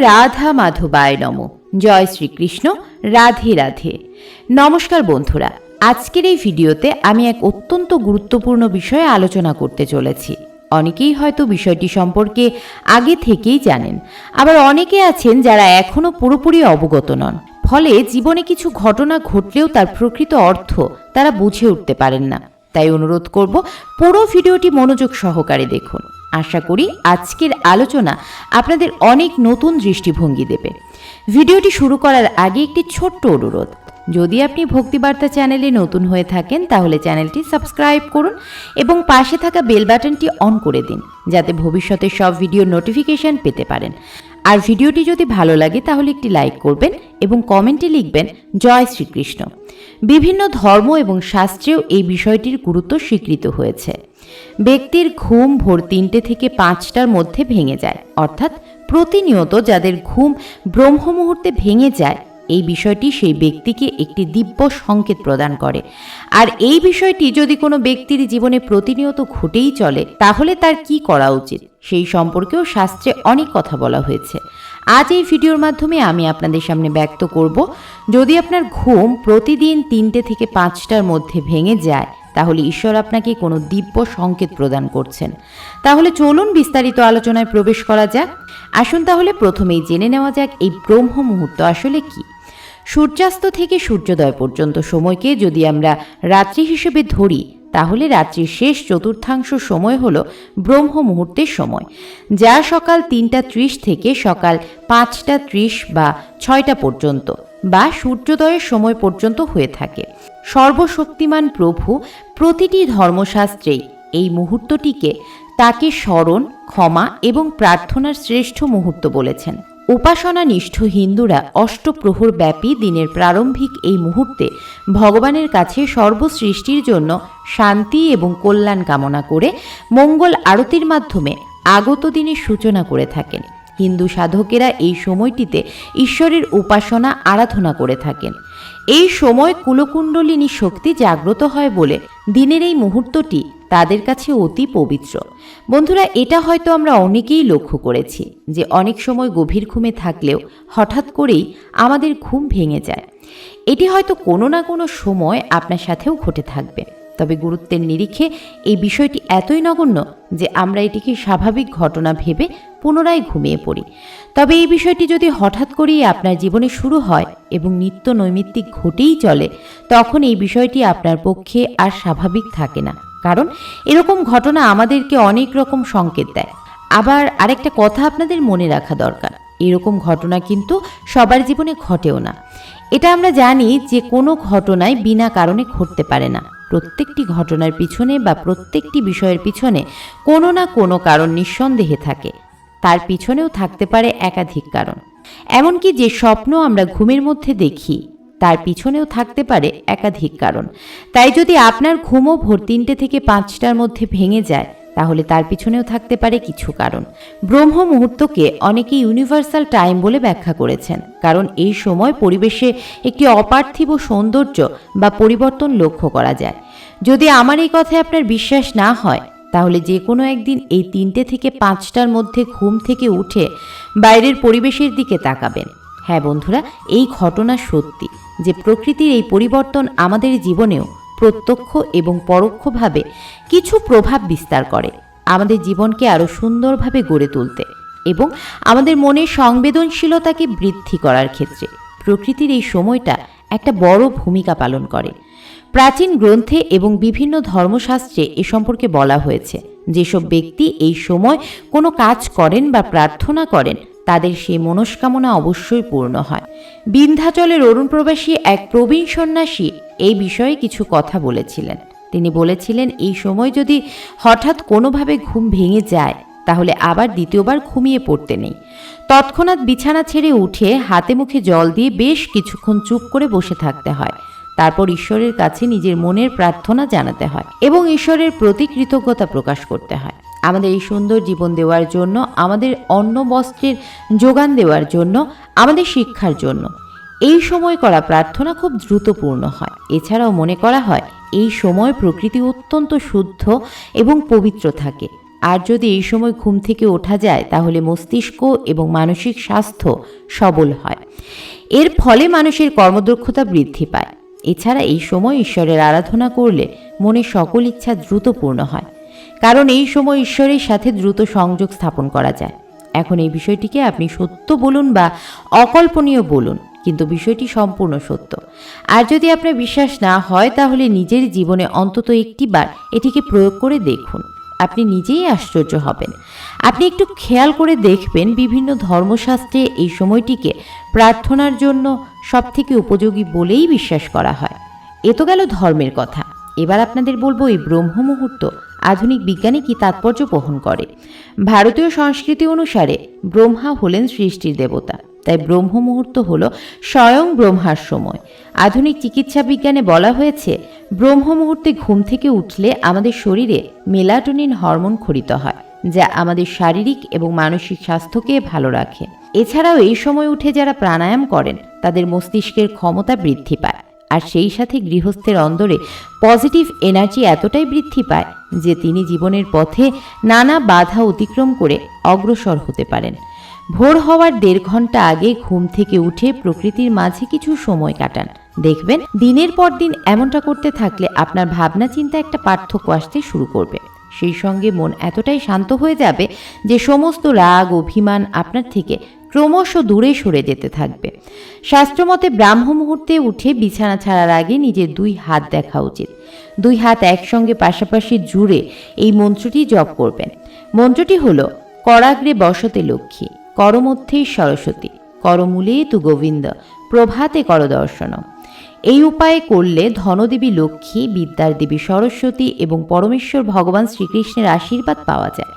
রাধা মাধবায় নম। জয় শ্রীকৃষ্ণ, রাধে রাধে। নমস্কার বন্ধুরা, আজকের এই ভিডিওতে আমি এক অত্যন্ত গুরুত্বপূর্ণ বিষয়ে আলোচনা করতে চলেছি। অনেকেই হয়তো বিষয়টি সম্পর্কে আগে থেকেই জানেন, আবার অনেকে আছেন যারা এখনও পুরোপুরি অবগত নন। ফলে জীবনে কিছু ঘটনা ঘটলেও তার প্রকৃত অর্থ তারা বুঝে উঠতে পারেন না। তাই অনুরোধ করব, পুরো ভিডিওটি মনোযোগ সহকারে দেখুন। আশা করি আজকের আলোচনা আপনাদের অনেক নতুন দৃষ্টিভঙ্গি দেবে। ভিডিওটি শুরু করার আগে একটি ছোট্ট অনুরোধ। যদি আপনি ভক্তিবার্তা চ্যানেলে নতুন হয়ে থাকেন, তাহলে চ্যানেলটি সাবস্ক্রাইব করুন এবং পাশে থাকা বেল বাটনটি অন করে দিন, যাতে ভবিষ্যতে সব ভিডিওর নোটিফিকেশন পেতে পারেন। আর ভিডিওটি যদি ভালো লাগে, তাহলে একটি লাইক করবেন এবং কমেন্টে লিখবেন, জয় শ্রীকৃষ্ণ। বিভিন্ন ধর্ম এবং শাস্ত্রেও এই বিষয়টির গুরুত্ব স্বীকৃত হয়েছে। ব্যক্তির ঘুম ভোর তিনটে থেকে পাঁচটার মধ্যে ভেঙে যায়। অর্থাৎ প্রতিনিয়ত যাদের ঘুম ব্রহ্ম মুহূর্তে ভেঙে যায়, এই বিষয়টি সেই ব্যক্তিকে একটি দিব্য সংকেত প্রদান করে। আর এই বিষয়টি যদি কোনো ব্যক্তির জীবনে প্রতিনিয়ত ঘটেই চলে, তাহলে তার কি করা উচিত? সেই সম্পর্কেও শাস্ত্রে অনেক কথা বলা হয়েছে। আজ এই ভিডিওর মাধ্যমে আমি আপনাদের সামনে ব্যক্ত করব, যদি আপনার ঘুম প্রতিদিন তিনটে থেকে পাঁচটার মধ্যে ভেঙে যায় তাহলে ঈশ্বর আপনাকে কোনো দিব্য সংকেত প্রদান করছেন। তাহলে চলুন বিস্তারিত আলোচনায় প্রবেশ করা যাক। আসুন তাহলে প্রথমেই জেনে নেওয়া যাক এই ব্রহ্ম মুহূর্ত আসলে কি। সূর্যাস্ত থেকে সূর্যোদয় পর্যন্ত সময়কে যদি আমরা রাত্রি হিসেবে ধরি, তাহলে রাত্রির শেষ চতুর্থাংশ সময় হল ব্রহ্ম মুহূর্তের সময়, যা সকাল তিনটা ত্রিশ থেকে সকাল পাঁচটা ত্রিশ বা ছয়টা পর্যন্ত। বা সূর্যোদয়ের সময় পর্যন্ত হয়ে থাকে। সর্বশক্তিমান প্রভু প্রতিটি ধর্মশাস্ত্রেই এই মুহূর্তটিকে তাকে স্মরণ, ক্ষমা এবং প্রার্থনার শ্রেষ্ঠ মুহূর্ত বলেছেন। উপাসনানিষ্ঠ হিন্দুরা অষ্টপ্রহর ব্যাপী দিনের প্রারম্ভিক এই মুহূর্তে ভগবানের কাছে সর্বসৃষ্টির জন্য শান্তি এবং কল্যাণ কামনা করে মঙ্গল আরতির মাধ্যমে আগত দিনের সূচনা করে থাকেন। হিন্দু সাধকেরা এই সময়টিতে ঈশ্বরের উপাসনা আরাধনা করে থাকেন। এই সময় কুলকুণ্ডলিনী শক্তি জাগ্রত হয় বলে দিনের এই মুহূর্তটি তাদের কাছে অতি পবিত্র। বন্ধুরা, এটা হয়তো আমরা অনেকেই লক্ষ্য করেছি যে অনেক সময় গভীর ঘুমে থাকলেও হঠাৎ করেই আমাদের ঘুম ভেঙে যায়। এটি হয়তো কোনো না কোনো সময় আপনার সাথেও ঘটে থাকবে। তবে গুরুত্বের নিরিখে এই বিষয়টি এতই নগণ্য যে আমরা এটিকে স্বাভাবিক ঘটনা ভেবে পুনরায় ঘুমিয়ে পড়ি। তবে এই বিষয়টি যদি হঠাৎ করেই আপনার জীবনে শুরু হয় এবং নিত্য নৈমিত্তিক ঘটেই চলে, তখন এই বিষয়টি আপনার পক্ষে আর স্বাভাবিক থাকে না। কারণ এরকম ঘটনা আমাদেরকে অনেক রকম সংকেত দেয়। আবার আরেকটা কথা আপনাদের মনে রাখা দরকার, এরকম ঘটনা কিন্তু সবার জীবনে ঘটেও না। এটা আমরা জানি যে কোনো ঘটনায় বিনা কারণে ঘটতে পারে না। প্রত্যেকটি ঘটনার পিছনে বা প্রত্যেকটি বিষয়ের পিছনে কোনো না কোনো কারণ নিঃসন্দেহে থাকে। তার পিছনেও থাকতে পারে একাধিক কারণ। এমনকি যে স্বপ্ন আমরা ঘুমের মধ্যে দেখি, তার পিছনেও থাকতে পারে একাধিক কারণ। তাই যদি আপনার ঘুমও ভোর তিনটে থেকে পাঁচটার মধ্যে ভেঙে যায় তাহলে তার পিছনেও থাকতে পারে কিছু কারণ। ব্রহ্ম মুহূর্তকে অনেকে ইউনিভার্সাল টাইম বলে ব্যাখ্যা করেছেন, কারণ এই সময় পরিবেশে একটি অপার্থিব সৌন্দর্য বা পরিবর্তন লক্ষ্য করা যায়। যদি আমার এই কথায় আপনার বিশ্বাস না হয়, তাহলে যে কোনো একদিন এই তিনটে থেকে পাঁচটার মধ্যে ঘুম থেকে উঠে বাইরের পরিবেশের দিকে তাকাবেন। হ্যাঁ বন্ধুরা, এই ঘটনা সত্যি যে প্রকৃতির এই পরিবর্তন আমাদের জীবনেও প্রত্যক্ষ এবং পরোক্ষভাবে কিছু প্রভাব বিস্তার করে আমাদের জীবনকে আরও সুন্দরভাবে গড়ে তুলতে এবং আমাদের মনের সংবেদনশীলতাকে বৃদ্ধি করার ক্ষেত্রে প্রকৃতির এই সময়টা একটা বড় ভূমিকা পালন করে। প্রাচীন গ্রন্থে এবং বিভিন্ন ধর্মশাস্ত্রে এ সম্পর্কে বলা হয়েছে, যেসব ব্যক্তি এই সময় কোনো কাজ করেন বা প্রার্থনা করেন তাদের সেই মনস্কামনা অবশ্যই পূর্ণ হয়। বিন্ধ্যাচলের অরুণ প্রবাসী এক প্রবীণ সন্ন্যাসী এই বিষয়ে কিছু কথা বলেছিলেন। তিনি বলেছিলেন, এই সময় যদি হঠাৎ কোনোভাবে ঘুম ভেঙে যায়, তাহলে আবার দ্বিতীয়বার ঘুমিয়ে পড়তে নেই। তৎক্ষণাৎ বিছানা ছেড়ে উঠে হাতে মুখে জল দিয়ে বেশ কিছুক্ষণ চুপ করে বসে থাকতে হয়। তারপর ঈশ্বরের কাছে নিজের মনের প্রার্থনা জানাতে হয় এবং ঈশ্বরের প্রতি কৃতজ্ঞতা প্রকাশ করতে হয়। আমাদের এই সুন্দর জীবন দেওয়ার জন্য, আমাদের অন্ন বস্ত্রের যোগান দেওয়ার জন্য, আমাদের শিক্ষার জন্য। এই সময় করা প্রার্থনা খুব দ্রুত পূর্ণ হয়। এছাড়াও মনে করা হয়, এই সময় প্রকৃতি অত্যন্ত শুদ্ধ এবং পবিত্র থাকে। আর যদি এই সময় ঘুম থেকে ওঠা যায়, তাহলে মস্তিষ্ক এবং মানসিক স্বাস্থ্য সবল হয়। এর ফলে মানুষের কর্মদক্ষতা বৃদ্ধি পায়। এছাড়া এই সময় ঈশ্বরের আরাধনা করলে মনে সকল ইচ্ছা দ্রুত পূর্ণ হয়। কারণ এই সময় ঈশ্বরের সাথে দ্রুত সংযোগ স্থাপন করা যায়। এখন এই বিষয়টিকে আপনি সত্য বলুন বা অকল্পনীয় বলুন, কিন্তু বিষয়টি সম্পূর্ণ সত্য। আর যদি আপনার বিশ্বাস না হয়, তাহলে নিজের জীবনে অন্তত একটিবার এটিকে প্রয়োগ করে দেখুন। আপনি নিজেই আশ্চর্য হবেন। আপনি একটু খেয়াল করে দেখবেন বিভিন্ন ধর্মশাস্ত্রে এই সময়টিকে প্রার্থনার জন্য সবথেকে উপযোগী বলেই বিশ্বাস করা হয়। এ তো গেল ধর্মের কথা। এবার আপনাদের বলব এই ব্রহ্ম মুহূর্ত আধুনিক বিজ্ঞানে কি তাৎপর্য বহন করে? ভারতীয় সংস্কৃতি অনুসারে ব্রহ্মা হলেন সৃষ্টির দেবতা। তাই ব্রহ্ম মুহূর্ত হল স্বয়ং ব্রহ্মার সময়। আধুনিক চিকিৎসা বিজ্ঞানে বলা হয়েছে, ব্রহ্ম মুহূর্তে ঘুম থেকে উঠলে আমাদের শরীরে মেলাটোনিন হরমোন খরিত হয়, যা আমাদের শারীরিক এবং মানসিক স্বাস্থ্যকে ভালো রাখে। এছাড়াও এই সময় উঠে যারা প্রাণায়াম করেন, তাদের মস্তিষ্কের ক্ষমতা বৃদ্ধি পায়। আর সেই সাথে গৃহস্থের অন্দরে পজিটিভ এনার্জি এতটাই বৃদ্ধি পায় যে তিনি জীবনের পথে নানা বাধা অতিক্রম করে অগ্রসর হতে পারেন। ভোর হওয়ার দেড় ঘণ্টা আগে ঘুম থেকে উঠে প্রকৃতির মাঝে কিছু সময় কাটান। দেখবেন, দিনের পর দিন এমনটা করতে থাকলে আপনার ভাবনা চিন্তা একটা পার্থক্য আসতে শুরু করবে। সেই সঙ্গে মন এতটাই শান্ত হয়ে যাবে যে সমস্ত রাগ, অভিমান আপনার থেকে ক্রমশ দূরে সরে যেতে থাকবে। শাস্ত্রমতে ব্রাহ্ম মুহূর্তে উঠে বিছানা ছাড়ার আগে নিজের দুই হাত দেখা উচিত। দুই হাত একসঙ্গে পাশাপাশি জুড়ে এই মন্ত্রটি জপ করবেন। মন্ত্রটি হল, করাগ্রে বসতে লক্ষ্মী করমধ্যেই সরস্বতী, করমূলে তু গোবিন্দ, প্রভাতে করদর্শন। এই উপায়ে করলে ধনদেবী লক্ষ্মী, বিদ্যার দেবী সরস্বতী এবং পরমেশ্বর ভগবান শ্রীকৃষ্ণের আশীর্বাদ পাওয়া যায়।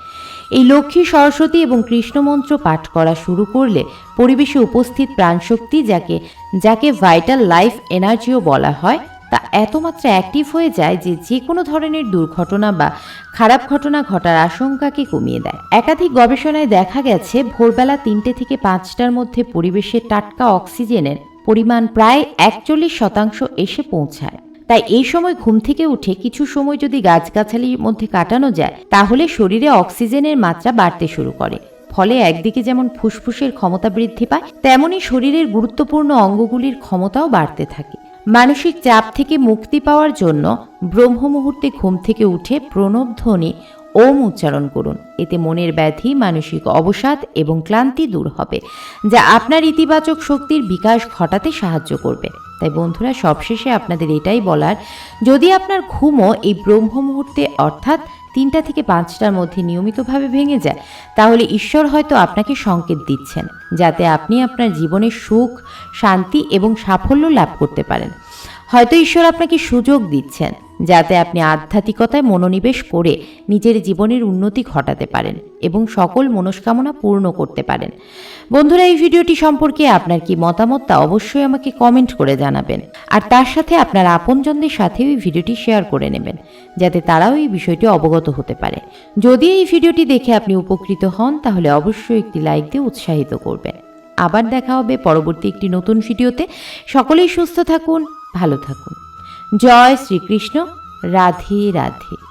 এই লক্ষ্মী সরস্বতী এবং কৃষ্ণমন্ত্র পাঠ করা শুরু করলে পরিবেশে উপস্থিত প্রাণশক্তি যাকে যাকে ভাইটাল লাইফ এনার্জিও বলা হয়, তা এত মাত্রা অ্যাক্টিভ হয়ে যায় যে যে কোনো ধরনের দুর্ঘটনা বা খারাপ ঘটনা ঘটার আশঙ্কাকে কমিয়ে দেয়। একাধিক গবেষণায় দেখা গেছে, ভোরবেলা তিনটে থেকে পাঁচটার মধ্যে পরিবেশে টাটকা অক্সিজেনের পরিমাণ প্রায় একচল্লিশ শতাংশ এসে পৌঁছায়। তাই এই সময় ঘুম থেকে উঠে কিছু সময় যদি গাছগাছালির মধ্যে কাটানো যায়, তাহলে শরীরে অক্সিজেনের মাত্রা বাড়তে শুরু করে। ফলে একদিকে যেমন ফুসফুসের ক্ষমতা বৃদ্ধি পায়, তেমনি শরীরের গুরুত্বপূর্ণ অঙ্গগুলির ক্ষমতাও বাড়তে থাকে। মানসিক চাপ থেকে মুক্তি পাওয়ার জন্য ব্রহ্ম মুহূর্তে ঘুম থেকে উঠে প্রণব ধ্বনি ওম উচ্চারণ করুন। এতে মনের ব্যাধি, মানসিক অবসাদ এবং ক্লান্তি দূর হবে, যা আপনার ইতিবাচক শক্তির বিকাশ ঘটাতে সাহায্য করবে। তাই বন্ধুরা, সবশেষে আপনাদের এটাই বলার, যদি আপনার ঘুমও এই ব্রহ্ম মুহূর্তে অর্থাৎ তিনটা থেকে পাঁচটার মধ্যে নিয়মিতভাবে ভেঙে যায়, তাহলে ঈশ্বর হয়তো আপনাকে সংকেত দিচ্ছেন, যাতে আপনি আপনার জীবনে সুখ, শান্তি এবং সাফল্য লাভ করতে পারেন। হয়তো ঈশ্বর আপনাকে সুযোগ দিচ্ছেন। যাতে আপনি আধ্যাত্মিকতায় মনোনিবেশ করে নিজের জীবনের উন্নতি ঘটাতে পারেন এবং সকল মনস্কামনা পূর্ণ করতে পারেন। বন্ধুরা, এই ভিডিওটি সম্পর্কে আপনার কি মতামত তা অবশ্যই আমাকে কমেন্ট করে জানাবেন। আর তার সাথে আপনার আপনজনদের সাথেও এই ভিডিওটি শেয়ার করে নেবেন, যাতে তারাও এই বিষয়টি অবগত হতে পারে। যদি এই ভিডিওটি দেখে আপনি উপকৃত হন, তাহলে অবশ্যই একটি লাইক দিয়ে উৎসাহিত করবেন। আবার দেখা হবে পরবর্তী একটি নতুন ভিডিওতে। সকলেই সুস্থ থাকুন, ভালো থাকুন। জয় শ্রীকৃষ্ণ। রাধে রাধে।